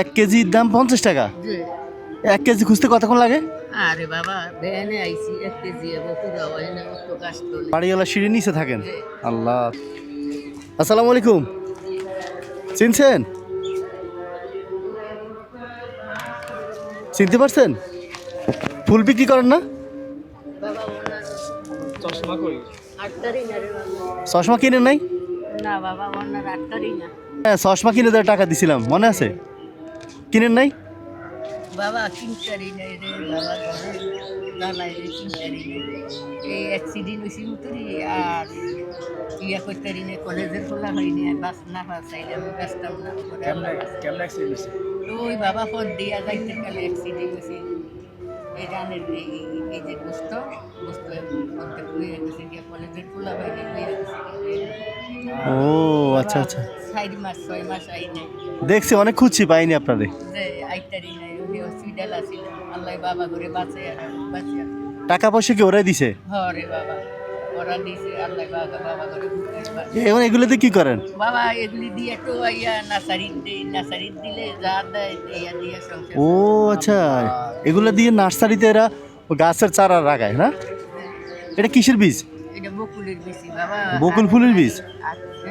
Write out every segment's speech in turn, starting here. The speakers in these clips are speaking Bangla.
এক কেজির দাম পঞ্চাশ টাকা? এক কেজি খুঁজতে কতক্ষণ লাগে? আরে বাবা ভ্যানে আইছি এক কেজি বাড়িওয়ালা সিঁড়ি নিচে থাকেন? আল্লাহ। আসসালামু আলাইকুম। চিনছেন? চিনতে পারছেন? ফুল বিক্রি করেন না? চশমা কিনে নাই? না বাবা না। হ্যাঁ চশমা কিনে দেওয়ার টাকা দিছিলাম মনে আছে? কিনেন নাই? বাবা কিনতারি নাই রে বাবা দালাই রে কিনতারি এই অ্যাক্সিডেন্ট হয়েছি মতরি আর ইয়া করতারি নাই কলেজের খোলা হয়নি আর বাস না পাসাইলে আমি না ওই বাবা দিয়া যাইতে গেলে অ্যাক্সিডেন্ট হয়েছে এই রানের এই যে গোস্ত গোস্ত করতে হয়ে গেছে গিয়ে কলেজের খোলা বাইরে হয়ে গেছে ও আচ্ছা আচ্ছা। চার মাস ছয় মাস আই নাই। দেখছি অনেক খুঁজছি পাইনি আপনারে। যে আইতারি নাই ওই হসপিটাল আছিল। আল্লাহ বাবা করে বাঁচে আর বাঁচে টাকা পয়সা কি ওরাই দিছে? হরে বাবা। এখন এগুলোতে কি করেন? বাবা এগুলি দিয়ে তো ইয়া দিলে যা দেয় দিয়ে সংসার ও আচ্ছা। এগুলো দিয়ে নার্সারিতে এরা ও গাছের চারা লাগায় না? এটা কিসের বীজ? এটা বকুলের বেশি বাবা। বকুল ফুলের বীজ? আছে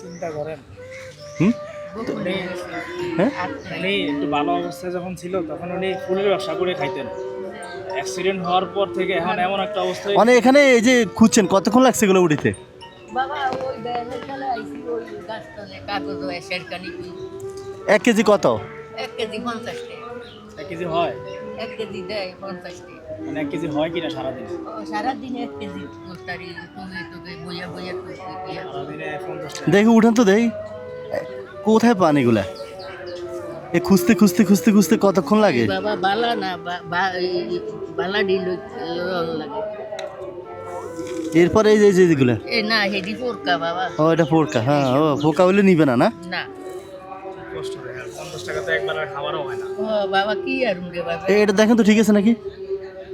চিন্তা করেন। হুম? হ্যাঁ? নাই। একটু ভালো অবস্থায় যখন ছিল তখন উনি ফুলের ব্যবসা করে খাইতেন। অ্যাক্সিডেন্ট হওয়ার পর থেকে এখন এমন একটা অবস্থায় মানে এখানে এই যে খুঁজছেন কতক্ষণ লাগছে এগুলো উঠিতে বাবা ওই ব্যাগের তলে ওই গাছতলে কাগজ শেরকানি এক কেজি কত? এক কেজি পঞ্চাশ টাকা। এক কেজি হয়? এক কেজি দেয় পঞ্চাশ টাকা। মানে এক কেজি হয় কিনা সারাদিন? ও সারাদিন এক কেজি। গোস্তারি টুকে টুকে বইয়া বইয়া দেখি উঠান তো দেই। কোথায় পান এগুলা? এ খুঁজতে খুঁজতে খুঁজতে খুঁজতে কতক্ষণ লাগে? বাবা বালা না বালা ডিল লাগে। এরপরে এই যে যেগুলা এ না হেডি পোরকা বাবা। ও এটা পোড়কা হ্যাঁ ও পোকা হলে নিবে না না? না। এটা দেখেন তো ঠিক আছে নাকি?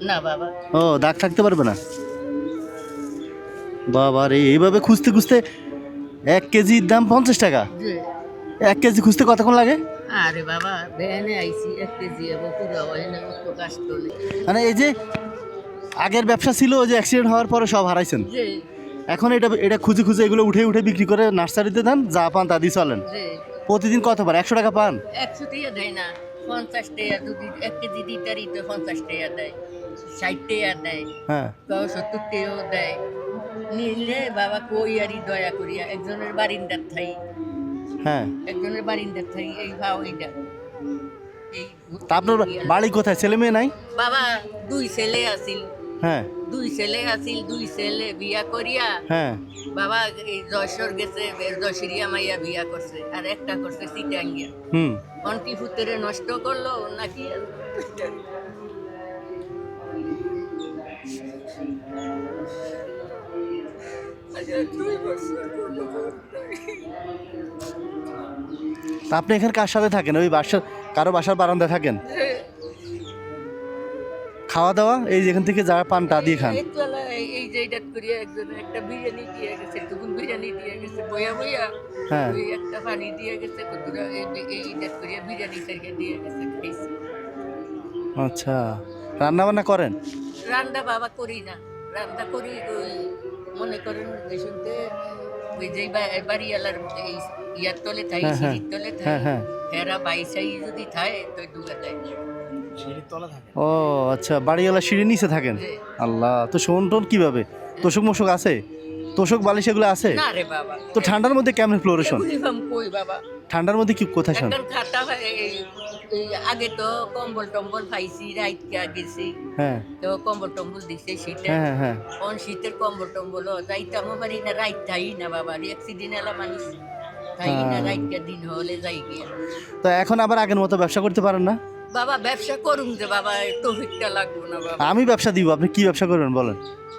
না বাবা। ও দাগ থাকতে পারবে না? বাবা রে এইভাবে খুঁজতে খুঁজতে এক কেজির দাম পঞ্চাশ টাকা। এক কেজি খুঁজতে কতক্ষণ লাগে? আরে বাবা ভ্যানে আইসি এক কেজি এবং পুরো না গাছ তোলে মানে এই যে আগের ব্যবসা ছিল যে অ্যাক্সিডেন্ট হওয়ার পরে সব হারাইছেন। এখন এটা এটা খুঁজে খুঁজে এগুলো উঠে উঠে বিক্রি করে নার্সারিতে দেন যা পান তা দিয়ে চলেন। প্রতিদিন কতবার একশো টাকা পান? একশো টাকা দেয় না পঞ্চাশ টাকা যদি এক কেজি দিতারি তো পঞ্চাশ টাকা দেয় ষাট টাকা দেয় হ্যাঁ। কেউ সত্তর টাকাও দেয়। নিলে বাবা কই আরই দয়া করিয়া একজনের বারিন্দার থাই। হ্যাঁ। একজনের বারিন্দার এই তা আপনার বাড়ি কোথায়? ছেলে মেয়ে নাই? বাবা দুই ছেলে আছিল। হ্যাঁ। দুই ছেলে আছিল দুই ছেলে বিয়া করিয়া। হ্যাঁ। বাবা এই যশোর গেছে যশোরিয়া মাইয়া বিয়া করছে আর একটা করছে সিটাঙ্গিয়া। হুম। অন্টি ফুতেরে নষ্ট করল নাকি তা আপনি এখানে কার সাথে থাকেন? ওই বাসার কারও বাসার বারান্দায় থাকেন? খাওয়া দাওয়া? এই যেখান থেকে যা পান তা দিয়ে খান। এই যে এটা একজন একটা বিরিয়ানি দিয়ে গেছে টুকুন বিরিয়ানি দিয়ে গেছে হ্যাঁ। একটা পানি দিয়ে গেছে কতটা এই এটা করিয়া বিরিয়ানি দিয়ে গেছে খাইছি। আচ্ছা। রান্না বান্না করেন? রান্না বাবা করি না। রান্না করি ওই মনে করেন শুনতে ওই যে বাড়িওয়ালার এই ইয়ার তলে থাই হ্যাঁ, হ্যাঁ। সিঁড়ির তলে থাই হ্যাঁ, হ্যাঁ। হেরা বাইসাই যদি থাই তো দুগা যায় সিঁড়ির তলা থাকে ও আচ্ছা বাড়িওয়ালা সিঁড়ি নিচে থাকেন? আল্লাহ তো শোন টোন কীভাবে? তোষক মোষক আছে? তোষক বালিশ এগুলো আছে? না রে বাবা। তো ঠান্ডার মধ্যে কেমন ফ্লোরেশন কই বাবা? ঠান্ডার মধ্যে কি কোথায় শোন এখন খাতা এই- এই আগে তো কম্বল টম্বল পাইছি রাইত গেছি হ্যাঁ। তো কম্বল টম্বল দিছে শীতে হ্যাঁ হ্যাঁ হ্যাঁ। কোন শীতের কম্বল টম্বল? যাইতাম পারি না রাইত থাই না বাবা অ্যাক্সিডেন্ট এলা মানুষ। থাই না হ্যাঁ। রাইত দিন হলে যাই গিয়া তো এখন আবার আগের মতো ব্যবসা করতে পারেন না? বাবা ব্যবসা করুন যে বাবা তৌফিকটা লাগবো না বাবা। আমি ব্যবসা দিব আপনি কি ব্যবসা করবেন বলেন?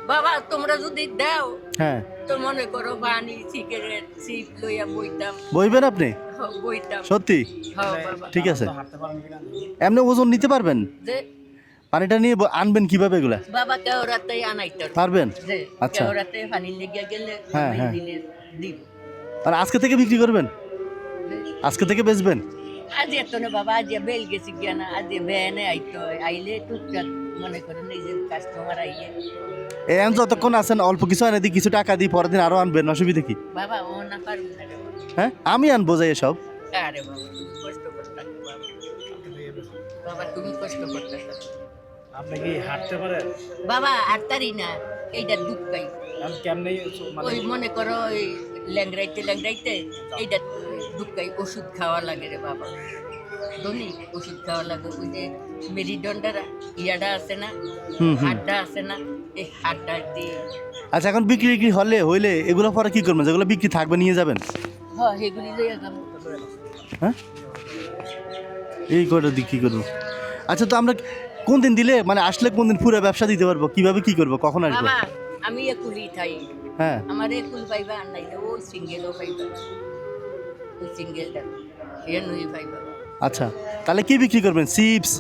বাবা তোমরা যদি দাও হ্যাঁ। তো মনে করো পানি সিগারেট সিপ লইয়া বইতাম। বইবেন আপনি? হ, বইতাম। সত্যি? হ্যাঁ বাবা। ঠিক আছে। এমনি ওজন নিতে পারবেন? যে পানিটা নিয়ে ব- আনবেন কীভাবে এগুলা? বাবা কেওরাতেই আনাইতে। পারবেন? যে আচ্ছা। কেওরাতে পানি লেগে গেলে হ্যাঁ, আমি হ্যাঁ। দিলে দিব আর আজকে থেকে বিক্রি করবেন? আজকে থেকে বেচবেন? আজ এত না বাবা আজ বেল গেছি গিয়া না আজ ভ্যানে আইতো আইলে টুকটাক মনে করেন যে কাস্টমার আইয়ে। এখন যতক্ষণ আছেন অল্প কিছু আনে দিই কিছু টাকা দিই পরের দিন আরও আনবেন অসুবিধা কি? বাবা ও না পারব না হ্যাঁ? আমি আনব যাই এসব। আরে বাবা তুমি কষ্ট করতে বাবা। বাবা তুমি কষ্ট করতে আপনি কি হাঁটতে পারেন? বাবা আর তারি না এইটা কেমনি মানে ওই মনে করো ওই ল্যাংরাইতে ল্যাংরাইতে এইটা দুঃখাই ওষুধ খাওয়া লাগে রে বাবা। ধনী ওষুধ খাওয়া লাগে। ওই যে মেরিডন্ডার ইয়াটা আছে না। হাড্ডা আছে না এই হাড্ডা দিয়ে। আচ্ছা এখন বিক্রি বিক্রি হলে হইলে এগুলো পরে কি করবেন? যেগুলো বিক্রি থাকবে নিয়ে যাবেন? হ্যাঁ লইয়া যাব। হ্যাঁ? এই করে দিক কি করব? আচ্ছা তো আমরা কোন দিন দিলে মানে আসলে কোন দিন পুরো ব্যবসা দিতে পারব? কীভাবে কি করব? কখন আসব? আমি একুলি থাই। হ্যাঁ। আমার একুল পাইবা আর নাইলে ওই সিঙ্গেলও পাইবা। ওই সিঙ্গেলটা নুই আচ্ছা তাহলে কি বিক্রি করবেন? চিপস?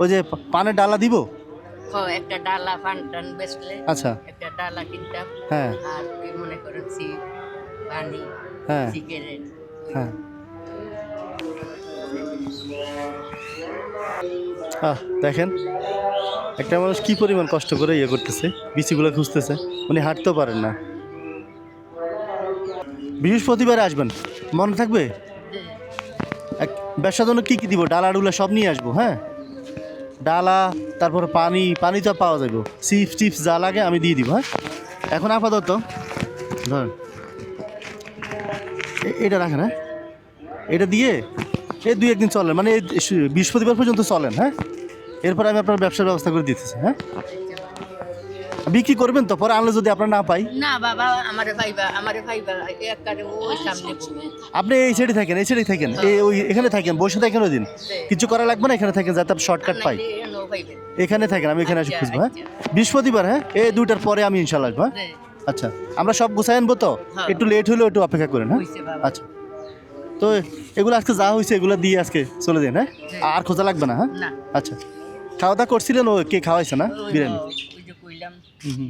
ওই যে পানের ডালা দিব? একটা ডালা ফান টান বেচলে আচ্ছা। একটা ডালা কিনতাম। হ্যাঁ। আর মনে করেন সিপ পানি হ্যাঁ। সিগারেট হ্যাঁ। দেখেন একটা মানুষ কি পরিমাণ কষ্ট করে ইয়ে করতেছে বিচিগুলো খুঁজতেছে উনি হাঁটতেও পারেন না। বৃহস্পতিবারে আসবেন। মনে থাকবে? এক ব্যবসার জন্য কী কী দিব? ডালা ডুলা সব নিয়ে আসব হ্যাঁ? ডালা তারপর পানি পানি তো পাওয়া যাবে। চিপস টিপস যা লাগে আমি দিয়ে দিব হ্যাঁ? এখন আপাতত ধরেন এ- এটা রাখেন হ্যাঁ? এটা দিয়ে এই দুই একদিন চলেন মানে এই বৃহস্পতিবার পর্যন্ত চলেন হ্যাঁ? এরপর আমি আপনার ব্যবসার ব্যবস্থা করে দিতেছি হ্যাঁ? বিক্রি করবেন তো? পরে আনলে যদি আপনার না পাই? না বাবা আমারে ভাইবা আমারে ভাইবা। একবারে ওই সামনে আপনি এই সাইডে থাকেন এই সাইডে থাকেন। এই ওই এখানে থাকেন বসে থাকেন ওই দিন। কিছু করা লাগবে না? এখানে থাকেন যাতে আপনি শর্টকাট পাই। এখানে থাকেন আমি এখানে এসে আচ্ছা, খুঁজবো হ্যাঁ? আচ্ছা। বৃহস্পতিবার হ্যাঁ? এই দুইটার পরে আমি ইনশাল্লাহ আসব হ্যাঁ? আচ্ছা আমরা সব গুছাই আনব তো? হ্যাঁ। একটু লেট হলেও একটু অপেক্ষা করেন হ্যাঁ? আচ্ছা। তো এগুলো আজকে যা হয়েছে এগুলো দিয়ে আজকে চলে যান হ্যাঁ? আর খোঁজা লাগবে না হ্যাঁ? আচ্ছা। খাওয়া দাওয়া করছিলেন ও কে খাওয়াইছে না? বিরিয়ানি ওই যে কইলাম হুম হুম